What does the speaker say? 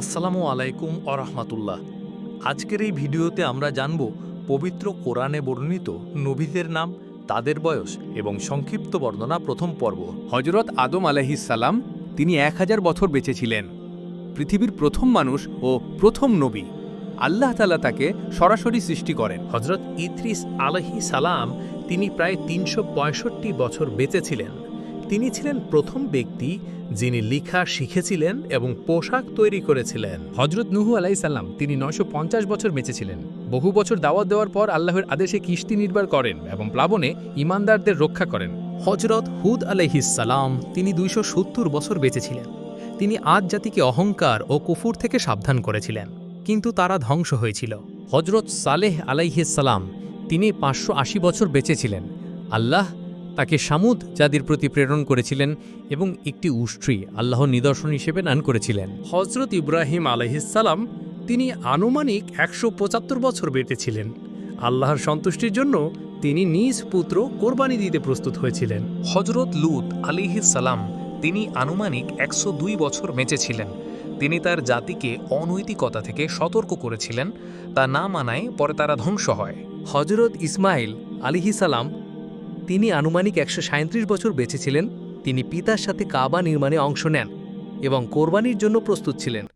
আসসালামু আলাইকুম আরহামাতুল্লাহ আজকের এই ভিডিওতে আমরা জানব পবিত্র কোরআনে বর্ণিত নবীদের নাম তাদের বয়স এবং সংক্ষিপ্ত বর্ণনা প্রথম পর্ব। হজরত আদম আলাইহিসাল্লাম তিনি এক হাজার বছর বেঁচে ছিলেন। পৃথিবীর প্রথম মানুষ ও প্রথম নবী। আল্লাহ তালা তাকে সরাসরি সৃষ্টি করেন। হজরত ইদ্রিস আলহি সালাম তিনি প্রায় তিনশো পঁয়ষট্টি বছর বেঁচে ছিলেন। তিনি ছিলেন প্রথম ব্যক্তি যিনি লিখা শিখেছিলেন এবং পোশাক তৈরি করেছিলেন। হজরত নুহু আলাইসাল্লাম তিনি নয়শো পঞ্চাশ বছর বেঁচেছিলেন। বহু বছর দাওয়াত দেওয়ার পর আল্লাহর আদেশে কিস্তি নির্বার করেন এবং প্লাবনে ইমানদারদের রক্ষা করেন। হজরত হুদ আলাইহিসালাম তিনি দুইশো সত্তর বছর বেঁচেছিলেন। তিনি আজ জাতিকে অহংকার ও কুফুর থেকে সাবধান করেছিলেন কিন্তু তারা ধ্বংস হয়েছিল। হজরত সালেহ আলাইহিসালাম তিনি পাঁচশো আশি বছর বেঁচেছিলেন। আল্লাহ তাকে সামুদ জাতির প্রতি প্রেরণ করেছিলেন এবং একটি উষ্ট্রি আল্লাহর নিদর্শন হিসেবে নান করেছিলেন। হজরত ইব্রাহিম আলহিসাল্লাম তিনি আনুমানিক একশো পঁচাত্তর বছর বেঁচেছিলেন। আল্লাহর সন্তুষ্টির জন্য তিনি নিজ পুত্র কোরবানি দিতে প্রস্তুত হয়েছিলেন। হজরত লুত সালাম তিনি আনুমানিক একশো দুই বছর বেঁচেছিলেন। তিনি তার জাতিকে অনৈতিকতা থেকে সতর্ক করেছিলেন। তা না মানায় পরে তারা ধ্বংস হয়। হজরত ইসমাইল আলিহিসালাম তিনি আনুমানিক একশো বছর বেঁচেছিলেন তিনি পিতার সাথে কাবা নির্মাণে অংশ নেন এবং কোরবানির জন্য প্রস্তুত ছিলেন।